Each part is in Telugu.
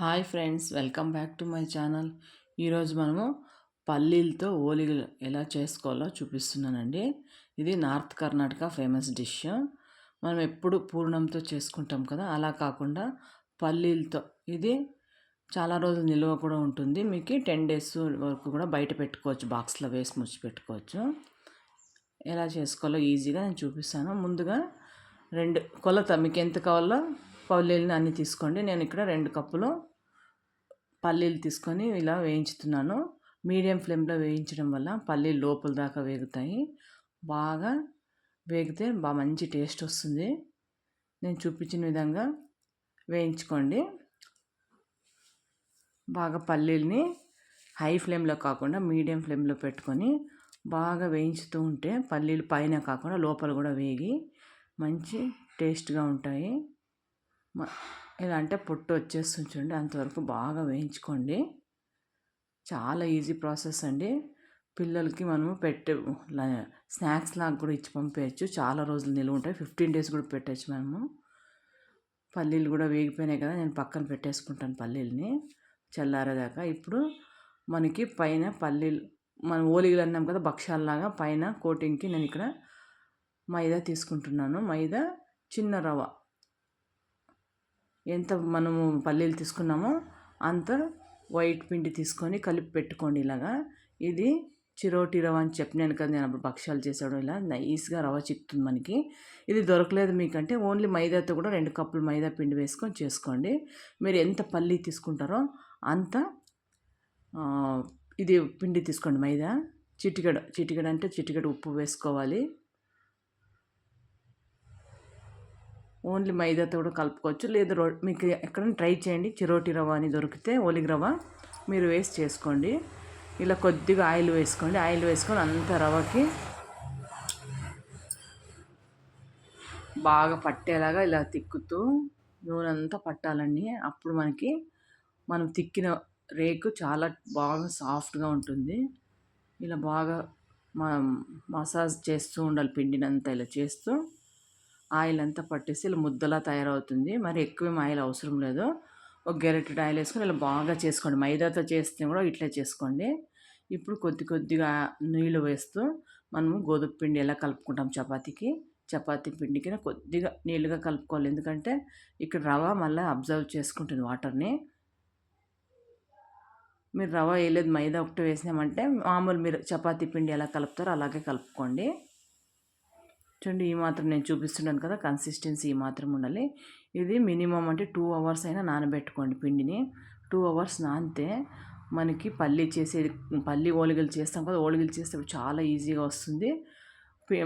Hi friends welcome back to my channel. ఈరోజు మనము పల్లీలతో ఓలిగలు ఎలా చేసుకోవాలో చూపిస్తున్నానండి. ఇది నార్త్ కర్ణాటక ఫేమస్ డిష్. మనం ఎప్పుడు పూర్ణంతో చేసుకుంటాం కదా అలా కాకుండా పల్లీలతో. ఇది చాలా రోజులు నిల్వ కూడా ఉంటుంది. మీకు టెన్ డేస్ వరకు కూడా బయట పెట్టుకోవచ్చు బాక్స్లో వేసి ముచ్చి పెట్టుకోవచ్చు. ఎలా చేసుకోవాలో ఈజీగా నేను చూపిస్తాను. ముందుగా రెండు కొలత మీకు ఎంత కావాలో పల్లీలని అన్నీ తీసుకోండి. నేను ఇక్కడ రెండు కప్పులు పల్లీలు తీసుకొని ఇలా వేయించుతున్నాను. మీడియం ఫ్లేమ్లో వేయించడం వల్ల పల్లీలు లోపల దాకా వేగుతాయి. బాగా వేగితే బాగా మంచి టేస్ట్ వస్తుంది. నేను చూపించిన విధంగా వేయించుకోండి. బాగా పల్లీల్ని హై ఫ్లేమ్లో కాకుండా మీడియం ఫ్లేమ్లో పెట్టుకొని బాగా వేయించుతూ ఉంటే పల్లీలు పైన కాకుండా లోపల కూడా వేగి మంచి టేస్ట్గా ఉంటాయి. ఎలా అంటే పొట్టు వచ్చేస్తుంది చూడండి అంతవరకు బాగా వేయించుకోండి. చాలా ఈజీ ప్రాసెస్ అండి. పిల్లలకి మనము పెట్టే స్నాక్స్ లాగా కూడా ఇచ్చి పంపేయచ్చు. చాలా రోజులు నిల్వ ఉంటాయి. ఫిఫ్టీన్ డేస్ కూడా పెట్టచ్చు మనము. పల్లీలు కూడా వేగిపోయినాయి కదా నేను పక్కన పెట్టేసుకుంటాను పల్లీలని చల్లారేదాకా. ఇప్పుడు మనకి పైన పల్లీలు మనం ఓలిగలు అన్నాం కదా భక్ష్యాలలాగా పైన కోటింగ్కి నేను ఇక్కడ మైదా తీసుకుంటున్నాను. మైదా చిన్న రవ్వ. ఎంత మనము పల్లీలు తీసుకున్నామో అంత వైట్ పిండి తీసుకొని కలిపి పెట్టుకోండి ఇలాగా. ఇది చిరోటి రవ అని చెప్పినాను కదా నేను అప్పుడు భక్ష్యాలు చేసాడు ఇలా. నైస్గా రవ చిక్కుతుంది మనకి. ఇది దొరకలేదు మీకంటే. ఓన్లీ మైదాతో కూడా రెండు కప్పులు మైదా పిండి వేసుకొని చేసుకోండి. మీరు ఎంత పల్లి తీసుకుంటారో అంత ఇది పిండి తీసుకోండి మైదా. చిటికెడ చిటికెడ అంటే చిటికెడ ఉప్పు వేసుకోవాలి. ఓన్లీ మైదాతో కూడా కలుపుకోవచ్చు. లేదా రో మీకు ఎక్కడైనా ట్రై చేయండి. చిరోటి రవ్వ అని దొరికితే ఓలిగ రవ్వ మీరు వేస్ట్ చేసుకోండి. ఇలా కొద్దిగా ఆయిల్ వేసుకోండి. ఆయిల్ వేసుకొని అంత రవ్వకి బాగా పట్టేలాగా ఇలా తిక్కుతూ నూనె అంతా పట్టాలండి. అప్పుడు మనకి మనం తిక్కిన రేకు చాలా బాగా సాఫ్ట్గా ఉంటుంది. ఇలా బాగా మసాజ్ చేస్తూ ఉండాలి పిండినంతా ఇలా చేస్తూ. ఆయిల్ అంతా పట్టేసి ఇలా ముద్దలా తయారవుతుంది. మరి ఎక్కువ ఆయిల్ అవసరం లేదు. ఒక గెరెటెడ్ ఆయిల్ వేసుకొని ఇలా బాగా చేసుకోండి. మైదాతో చేస్తే కూడా ఇట్లా చేసుకోండి. ఇప్పుడు కొద్ది కొద్దిగా నీళ్ళు వేస్తూ మనము గోధుమ పిండి ఎలా కలుపుకుంటాం చపాతీకి? చపాతీ పిండికి కొద్దిగా నీళ్ళుగా కలుపుకోవాలి. ఎందుకంటే ఇక్కడ రవ మళ్ళీ అబ్జర్వ్ చేసుకుంటుంది వాటర్ని. మీరు రవ వేయలేదు మైదా ఒకటి వేసినామంటే మామూలు మీరు చపాతీ పిండి ఎలా కలుపుతారో అలాగే కలుపుకోండి. చూడండి ఈ మాత్రం నేను చూపిస్తున్నాను కదా కన్సిస్టెన్సీ ఈ మాత్రం ఉండాలి. ఇది మినిమం అంటే టూ అవర్స్ అయినా నానబెట్టుకోండి పిండిని. టూ అవర్స్ నానితే మనకి పల్లి చేసేది పల్లి ఓలిగలు చేస్తాం కదా ఓలిగలు చేస్తే చాలా ఈజీగా వస్తుంది.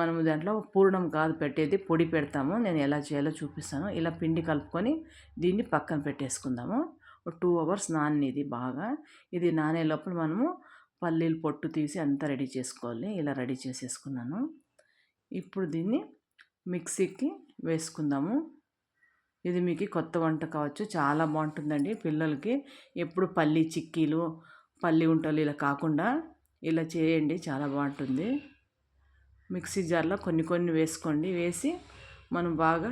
మనము దాంట్లో పూర్ణం కాదు పెట్టేది పొడి పెడతాము. నేను ఎలా చేయాలో చూపిస్తాను. ఇలా పిండి కలుపుకొని దీన్ని పక్కన పెట్టేసుకుందాము. టూ అవర్స్ నానేది బాగా. ఇది నానే లోపల మనము పల్లీలు పొట్టు తీసి అంతా రెడీ చేసుకోవాలి. ఇలా రెడీ చేసేసుకున్నాను. ఇప్పుడు దీన్ని మిక్సీకి వేసుకుందాము. ఇది మీకు కొత్త వంట కావచ్చు. చాలా బాగుంటుందండి. పిల్లలకి ఎప్పుడు పల్లి చిక్కీలు పల్లి ఉంటలు ఇలా కాకుండా ఇలా చేయండి. చాలా బాగుంటుంది. మిక్సీ జార్లో కొన్ని కొన్ని వేసుకోండి. వేసి మనం బాగా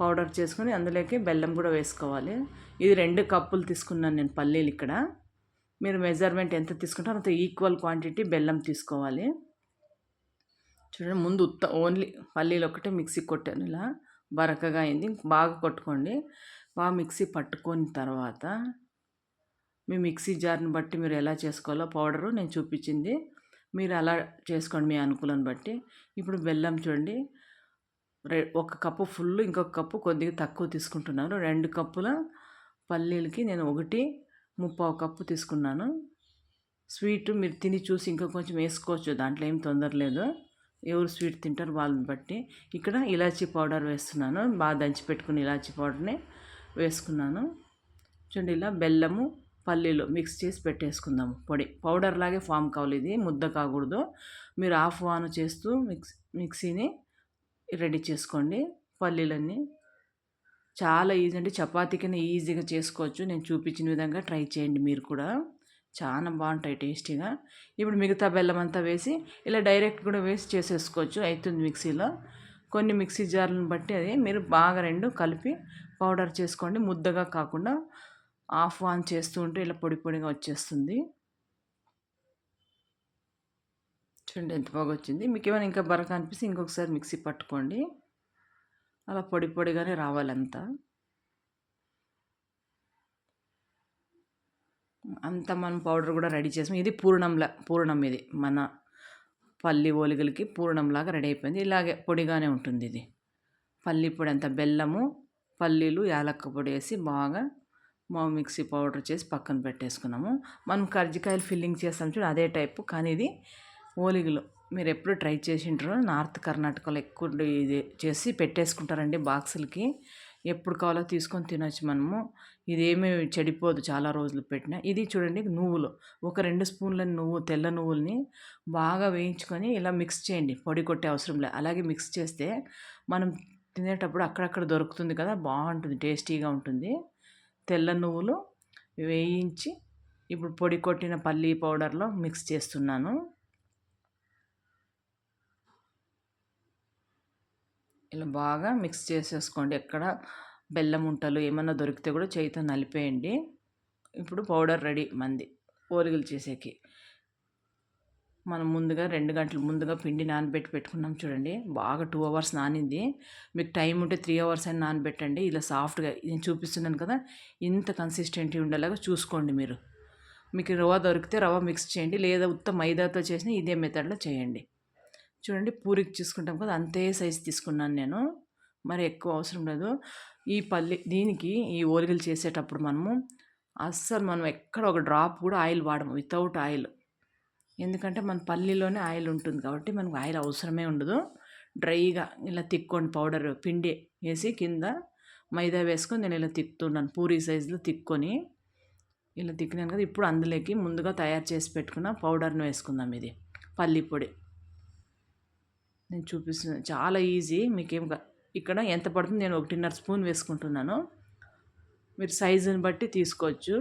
పౌడర్ చేసుకొని అందులోకి బెల్లం కూడా వేసుకోవాలి. ఇది రెండు కప్పులు తీసుకున్నాను నేను పల్లీలు ఇక్కడ. మీరు మెజర్మెంట్ ఎంత తీసుకుంటారో అంత ఈక్వల్ క్వాంటిటీ బెల్లం తీసుకోవాలి. చూడండి ముందు ఉత్త ఓన్లీ పల్లీలు ఒకటే మిక్సీ కొట్టాను ఇలా. బరకగా అయింది. బాగా కొట్టుకోండి. బాగా మిక్సీ పట్టుకొని తర్వాత మీ మిక్సీ జార్ని బట్టి మీరు ఎలా చేసుకోవాలో పౌడరు నేను చూపించింది. మీరు అలా చేసుకోండి మీ అనుకూలాన్ని బట్టి. ఇప్పుడు బెల్లం చూడండి. రె ఒక కప్పు ఫుల్ ఇంకొక కప్పు కొద్దిగా తక్కువ తీసుకుంటున్నాను. రెండు కప్పుల పల్లీలకి నేను ఒకటి ముప్పావు కప్పు తీసుకున్నాను. స్వీట్ మీరు తిని చూసి ఇంకా కొంచెం వేసుకోవచ్చు. దాంట్లో ఏం తొందర లేదు ఎవరు స్వీట్ తింటారు వాళ్ళని బట్టి ఇక్కడ ఇలాచీ పౌడర్ వేస్తున్నాను. బాగా దంచి పెట్టుకుని ఇలాచీ పౌడర్ని వేసుకున్నాను. చూడండి ఇలా బెల్లము పల్లీలు మిక్స్ చేసి పెట్టేసుకుందాము పొడి. పౌడర్ లాగే ఫామ్ కావాలి ఇది. ముద్ద కాకూడదు. మీరు ఆఫ్ ఆన్ చేస్తూ మిక్స్ మిక్సీని రెడీ చేసుకోండి. పల్లీలన్నీ చాలా ఈజీ అంటే చపాతీకైనా ఈజీగా చేసుకోవచ్చు. నేను చూపించిన విధంగా ట్రై చేయండి మీరు కూడా. చాలా బాగుంటాయి టేస్టీగా. ఇప్పుడు మిగతా బెల్లం అంతా వేసి ఇలా డైరెక్ట్ కూడా వేసి చేసేసుకోవచ్చు అవుతుంది మిక్సీలో. కొన్ని మిక్సీ జార్లను బట్టి అది మీరు బాగా రెండు కలిపి పౌడర్ చేసుకోండి. ముద్దగా కాకుండా ఆఫ్ ఆన్ చేస్తూ ఉంటే ఇలా పొడి పొడిగా వచ్చేస్తుంది. చూడండి ఎంత బాగా వచ్చింది. మీకు ఏమైనా ఇంకా బరక అనిపిస్తే ఇంకొకసారి మిక్సీ పట్టుకోండి. అలా పొడి పొడిగానే రావాలంతా అంతా మనం పౌడర్ కూడా రెడీ చేసాం. ఇది పూర్ణంలా పూర్ణం ఇది. మన పల్లి ఓలిగలకి పూర్ణంలాగా రెడీ అయిపోయింది. ఇలాగే పొడిగానే ఉంటుంది ఇది. పల్లి పొడి అంత బెల్లము పల్లీలు యాలక్క పొడి వేసి బాగా మా మిక్సీ పౌడర్ చేసి పక్కన పెట్టేసుకున్నాము. మనం కర్జికాయలు ఫిల్లింగ్ చేస్తాం చూడు అదే టైపు. కానీ ఇది ఓలిగలు. మీరు ఎప్పుడు ట్రై చేసింటారో నార్త్ కర్ణాటకలో ఎక్కువ ఇది చేసి పెట్టేసుకుంటారండి బాక్సులకి. ఎప్పుడు కావాలో తీసుకొని తినొచ్చు మనము. ఇదేమీ చెడిపోదు చాలా రోజులు పెట్టిన. ఇది చూడండి నువ్వులు. ఒక రెండు స్పూన్ల నువ్వు తెల్ల నువ్వుల్ని బాగా వేయించుకొని ఇలా మిక్స్ చేయండి. పొడి కొట్టే అవసరం లేదు అలాగే మిక్స్ చేస్తే మనం తినేటప్పుడు అక్కడక్కడ దొరుకుతుంది కదా బాగుంటుంది టేస్టీగా ఉంటుంది. తెల్ల నువ్వులు వేయించి ఇప్పుడు పొడి కొట్టిన పల్లీ పౌడర్లో మిక్స్ చేస్తున్నాను. ఇలా బాగా మిక్స్ చేసేసుకోండి. ఎక్కడ బెల్లం ఉంటలు ఏమన్నా దొరికితే కూడా చేయితో నలిపేయండి. ఇప్పుడు పౌడర్ రెడీ మంది ఓరిగలు చేసేకి. మనం ముందుగా రెండు గంటలు ముందుగా పిండి నానబెట్టి పెట్టుకున్నాం చూడండి. బాగా టూ అవర్స్ నానింది. మీకు టైం ఉంటే త్రీ అవర్స్ అయినా నానబెట్టండి. ఇలా సాఫ్ట్గా నేను చూపిస్తున్నాను కదా ఇంత కన్సిస్టెంటీ ఉండేలాగా చూసుకోండి మీరు. మీకు రవ్వ దొరికితే రవ్వ మిక్స్ చేయండి. లేదా ఉత్త మైదాతో చేసిన ఇదే మెథడ్లో చేయండి. చూడండి పూరికి చూసుకుంటాం కదా అంతే సైజు తీసుకున్నాను నేను. మరి ఎక్కువ అవసరం లేదు. ఈ పల్లి దీనికి ఈ ఓలిగలు చేసేటప్పుడు మనము అస్సలు మనం ఎక్కడ ఒక డ్రాప్ కూడా ఆయిల్ వాడము వితౌట్ ఆయిల్. ఎందుకంటే మన పల్లీలోనే ఆయిల్ ఉంటుంది కాబట్టి మనకు ఆయిల్ అవసరమే ఉండదు. డ్రైగా ఇలా తిక్కోండి పౌడర్ పిండి వేసి కింద మైదా వేసుకొని నేను ఇలా తిక్కుతున్నాను పూరి సైజులో తిక్కొని. ఇలా తిక్కినాను కదా ఇప్పుడు అందులోకి ముందుగా తయారు చేసి పెట్టుకున్న పౌడర్ను వేసుకుందాం ఇది పల్లి పొడి. నేను చూపిస్తున్నాను చాలా ఈజీ. మీకేం ఇక్కడ ఎంత పడుతుంది నేను ఒకటిన్నర స్పూన్ వేసుకుంటున్నాను. మీరు సైజుని బట్టి తీసుకోవచ్చు.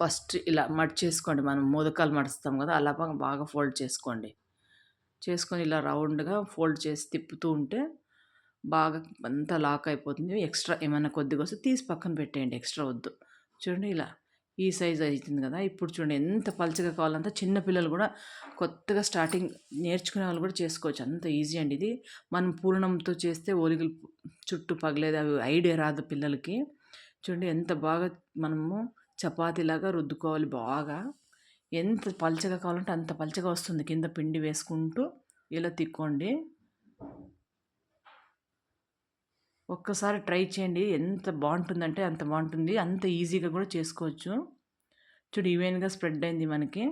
ఫస్ట్ ఇలా మడ్ చేసుకోండి. మనం మోదకాలు మడుస్తాం కదా అలా బాగా ఫోల్డ్ చేసుకోండి. చేసుకొని ఇలా రౌండ్గా ఫోల్డ్ చేసి తిప్పుతూ ఉంటే బాగా అంతా లాక్ అయిపోతుంది. ఎక్స్ట్రా ఏమైనా కొద్దిగా వస్తే తీసి పక్కన పెట్టేయండి. ఎక్స్ట్రా వద్దు. చూడండి ఇలా ఈ సైజ్ అవుతుంది కదా. ఇప్పుడు చూడండి ఎంత పలుచగా కావాలంత చిన్న పిల్లలు కూడా కొత్తగా స్టార్టింగ్ నేర్చుకునే వాళ్ళు కూడా చేసుకోవచ్చు. అంత ఈజీ అండి ఇది. మనం పూర్ణంతో చేస్తే ఓలిగలు చుట్టూ పగలేదు అవి ఐడియా రాదు పిల్లలకి. చూడండి ఎంత బాగా మనము చపాతీలాగా రుద్దుకోవాలి బాగా. ఎంత పలచగా కావాలంటే అంత పలచగా వస్తుంది. కింద పిండి వేసుకుంటూ ఇలా తిక్కోండి. ఒక్కసారి ట్రై చేయండి. ఎంత బాగుంటుందంటే అంత బాగుంటుంది. అంత ఈజీగా కూడా చేసుకోవచ్చు. చూడు ఈవెన్గా స్ప్రెడ్ అయింది మనకి.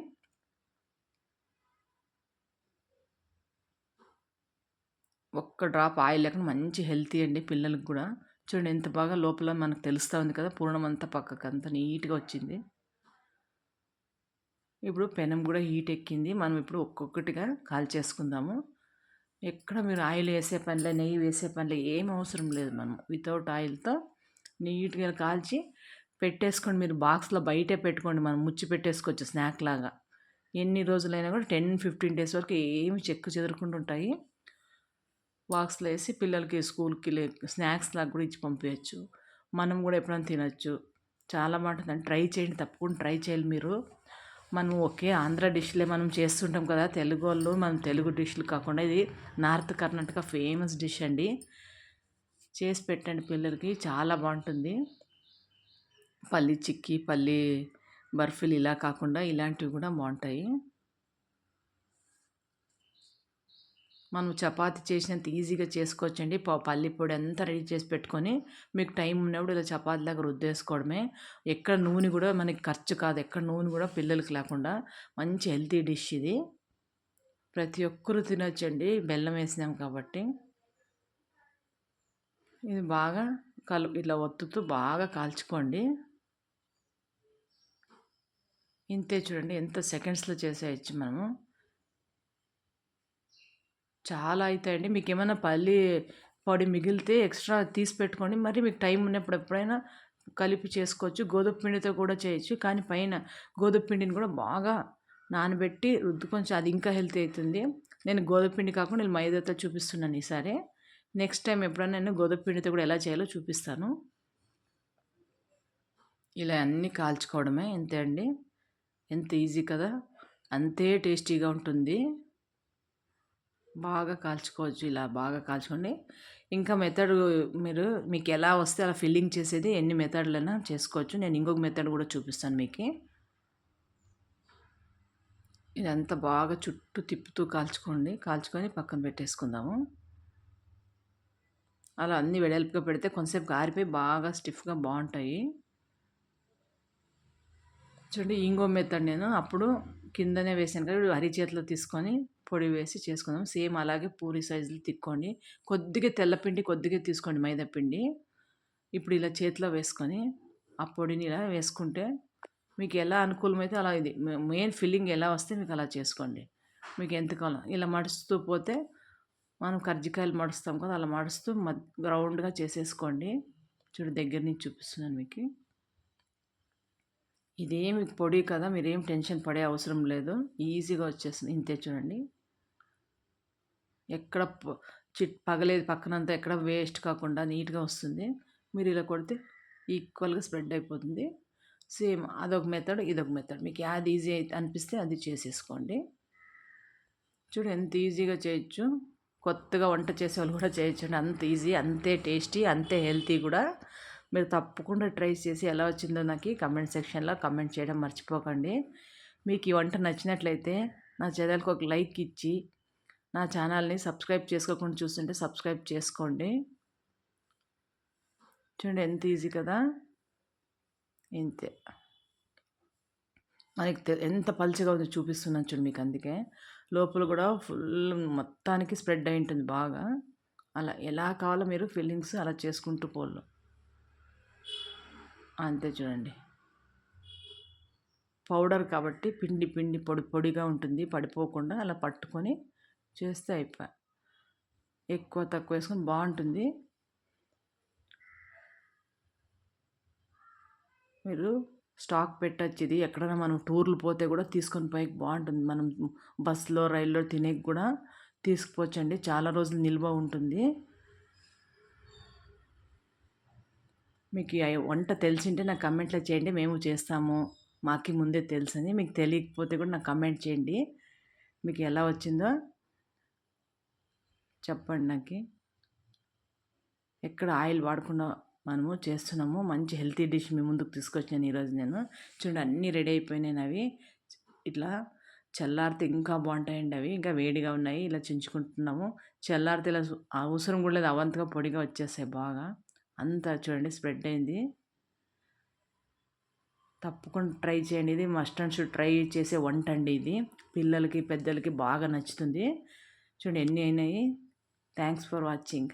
ఒక్క డ్రాప్ ఆయిల్ లేకుండా మంచి హెల్తీ అండి పిల్లలకు కూడా. చూడండి ఎంత బాగా లోపల మనకు తెలుస్తూ ఉంది కదా పూర్ణం అంతా పక్కకు అంత నీట్గా వచ్చింది. ఇప్పుడు పెనం కూడా హీట్ ఎక్కింది. మనం ఇప్పుడు ఒక్కొక్కటిగా కాల్ చేసుకుందాము ఎక్కడ మీరు ఆయిల్ వేసే పనిలే నెయ్యి వేసే పనిలే ఏం అవసరం లేదు మనం. వితౌట్ ఆయిల్తో నీట్గా కాల్చి పెట్టేసుకోండి మీరు బాక్స్లో బయటే పెట్టుకోండి. మనం ముచ్చి పెట్టేసుకోవచ్చు స్నాక్ లాగా. ఎన్ని రోజులైనా కూడా టెన్ ఫిఫ్టీన్ డేస్ వరకు ఏమి చెక్కు చెదరకుండా ఉంటాయి. బాక్స్లో వేసి పిల్లలకి స్కూల్కి స్నాక్స్ లాగా కూడా ఇచ్చి పంపించచ్చు మనం కూడా ఎప్పుడైనా తినచ్చు. చాలా బాగుంటుందని ట్రై చేయండి. తప్పకుండా ట్రై చేయాలి మీరు. మనం ఒకే ఆంధ్ర డిష్లే మనం చేస్తుంటాం కదా తెలుగు వాళ్ళు మనం తెలుగు డిష్లు కాకుండా ఇది నార్త్ కర్ణాటక ఫేమస్ డిష్ అండి. చేసి పెట్టండి పిల్లలకి చాలా బాగుంటుంది. పల్లి చిక్కీ పల్లి బర్ఫీలు ఇలా కాకుండా ఇలాంటివి కూడా బాగుంటాయి. మనం చపాతి చేసినంత ఈజీగా చేసుకోవచ్చండి. పల్లి పొడి అంతా రెడీ చేసి పెట్టుకొని మీకు టైం ఉన్నప్పుడు ఇలా చపాతీలాగా రుద్దేసుకోవడమే. ఎక్కడ నూనె కూడా మనకి ఖర్చు కాదు. ఎక్కడ నూనె కూడా పిల్లలకి లేకుండా. మంచి హెల్తీ డిష్ ఇది. ప్రతి ఒక్కరూ తినొచ్చండి. బెల్లం వేసినాం కాబట్టి. ఇది బాగా కలు ఇలా ఒత్తుతూ బాగా కాల్చుకోండి. ఇంతే చూడండి. ఎంత సెకండ్స్లో చేసేయచ్చు మనము. చాలా అవుతాయండి మీకు ఏమైనా పల్లి పొడి మిగిలితే ఎక్స్ట్రా తీసి పెట్టుకోండి. మరి మీకు టైం ఉన్నప్పుడు ఎప్పుడైనా కలిపి చేసుకోవచ్చు. గోధుమ పిండితో కూడా చేయొచ్చు. కానీ పైన గోధుమ పిండిని కూడా బాగా నానబెట్టి రుద్దుకొని అది ఇంకా హెల్తీ అవుతుంది నేను గోధుమ పిండి కాకుండా నేను మైదాతో చూపిస్తున్నాను ఈసారి. నెక్స్ట్ టైం ఎప్పుడైనా నేను గోధుమ పిండితో కూడా ఎలా చేయాలో చూపిస్తాను. ఇలా అన్నీ కాల్చుకోవడమే. అంతే అండి. ఎంత ఈజీ కదా. అంతే టేస్టీగా ఉంటుంది. బాగా కాల్చుకోవచ్చు ఇలా బాగా కాల్చుకోండి. ఇంకా మెథడ్ మీరు మీకు ఎలా వస్తే అలా ఫిల్లింగ్ చేసేది ఎన్ని మెథడ్లైనా చేసుకోవచ్చు. నేను ఇంకొక మెథడ్ కూడా చూపిస్తాను మీకు. ఇదంతా బాగా చుట్టూ తిప్పుతూ కాల్చుకోండి. కాల్చుకొని పక్కన పెట్టేసుకుందాము. అలా అన్ని వెడల్పుగా పెడితే కొంతసేపు గారిపోయి బాగా స్టిఫ్గా బాగుంటాయి. చూడండి ఇంకో మెథడ్ నేను. అప్పుడు కిందనే వేసాను కదా ఇప్పుడు అరి చేతిలో తీసుకొని పొడి వేసి చేసుకుందాం. సేమ్ అలాగే పూరి సైజులు తిక్కోండి. కొద్దిగా తెల్లపిండి కొద్దిగా తీసుకోండి మైదా పిండి. ఇప్పుడు ఇలా చేతిలో వేసుకొని ఆ పొడిని ఇలా వేసుకుంటే మీకు ఎలా అనుకూలమైతే అలా ఇది. మెయిన్ ఫిల్లింగ్ ఎలా వస్తే మీకు అలా చేసుకోండి. మీకు ఎంత కాలం ఇలా మడుస్తూ పోతే మనం కర్జికాయలు మడుస్తాం కదా అలా మడుస్తూ రౌండ్గా చేసేసుకోండి. చూడు దగ్గర నుంచి చూపిస్తున్నాను మీకు. ఇదేమి పొడి కదా మీరేం టెన్షన్ పడే అవసరం లేదు. ఈజీగా వచ్చేస్తుంది. ఇంతే చూడండి. ఎక్కడ చిట్ పగలేదు పక్కనంతా ఎక్కడ వేస్ట్ కాకుండా నీట్గా వస్తుంది. మీరు ఇలా కొడితే ఈక్వల్గా స్ప్రెడ్ అయిపోతుంది. సేమ్ అదొక మెథడ్ ఇదొక మెథడ్. మీకు యాది ఈజీ అయితే అనిపిస్తే అది చేసేసుకోండి. చూడు ఎంత ఈజీగా చేయొచ్చు. కొత్తగా వంట చేసే వాళ్ళు కూడా చేయొచ్చు అంత ఈజీ అంతే టేస్టీ అంతే హెల్తీ కూడా. మీరు తప్పకుండా ట్రై చేసి ఎలా వచ్చిందో నాకు కమెంట్ సెక్షన్లో కమెంట్ చేయడం మర్చిపోకండి. మీకు ఈ వంట నచ్చినట్లయితే నా ఛానల్కి ఒక లైక్ ఇచ్చి నా ఛానల్ని సబ్స్క్రైబ్ చేసుకోకుండా చూస్తుంటే సబ్స్క్రైబ్ చేసుకోండి. చూడండి ఎంత ఈజీ కదా? ఇంతే. మనకి ఎంత పలుచగా ఉందో చూపిస్తున్నాను చూడు మీకు అందుకే. లోపల కూడా ఫుల్ మొత్తానికి స్ప్రెడ్ అయి ఉంటుంది బాగా. అలా ఎలా కావాలో మీరు ఫీలింగ్స్ అలా చేసుకుంటూ పోళ్ళు అంతే చూడండి. పౌడర్ కాబట్టి పిండి పిండి పొడి పొడిగా ఉంటుంది. పడిపోకుండా అలా పట్టుకొని చేస్తే అయిపోయి ఎక్కువ తక్కువ వేసుకొని బాగుంటుంది. మీరు స్టాక్ పెట్టచ్చు ఇది ఎక్కడైనా మనం టూర్లు పోతే కూడా తీసుకొని పోయి బాగుంటుంది. మనం బస్సులో రైల్లో తినేకి కూడా తీసుకుపోవచ్చండి. చాలా రోజులు నిల్వ ఉంటుంది. మీకు వంట తెలిసింటే నాకు కమెంట్లో చేయండి మేము చేస్తాము మాకి ముందే తెలుసని మీకు తెలియకపోతే కూడా నాకు కమెంట్ చేయండి. మీకు ఎలా వచ్చిందో చెప్పండి నాకు. ఎక్కడ ఆయిల్ వాడకుండా మనము చేస్తున్నాము. మంచి హెల్తీ డిష్ మీ ముందుకు తీసుకొచ్చాను ఈరోజు నేను. చూడండి అన్నీ రెడీ అయిపోయినాయి అవి ఇట్లా చల్లారితే ఇంకా బాగుంటాయండి అవి. ఇంకా వేడిగా ఉన్నాయి. ఇలా చించుకుంటున్నాము. చల్లారితే ఇలా అవసరం కూడా లేదు. అవంతగా పొడిగా వచ్చేస్తాయి బాగా. అంతా చూడండి స్ప్రెడ్ అయింది. తప్పకుండా ట్రై చేయండి. ఇది మస్ట్ అండ్ షుడ్ ట్రై చేసే వంట అండి ఇది. పిల్లలకి పెద్దలకి బాగా నచ్చుతుంది. చూడండి ఎన్ని అయినాయి. Thanks for watching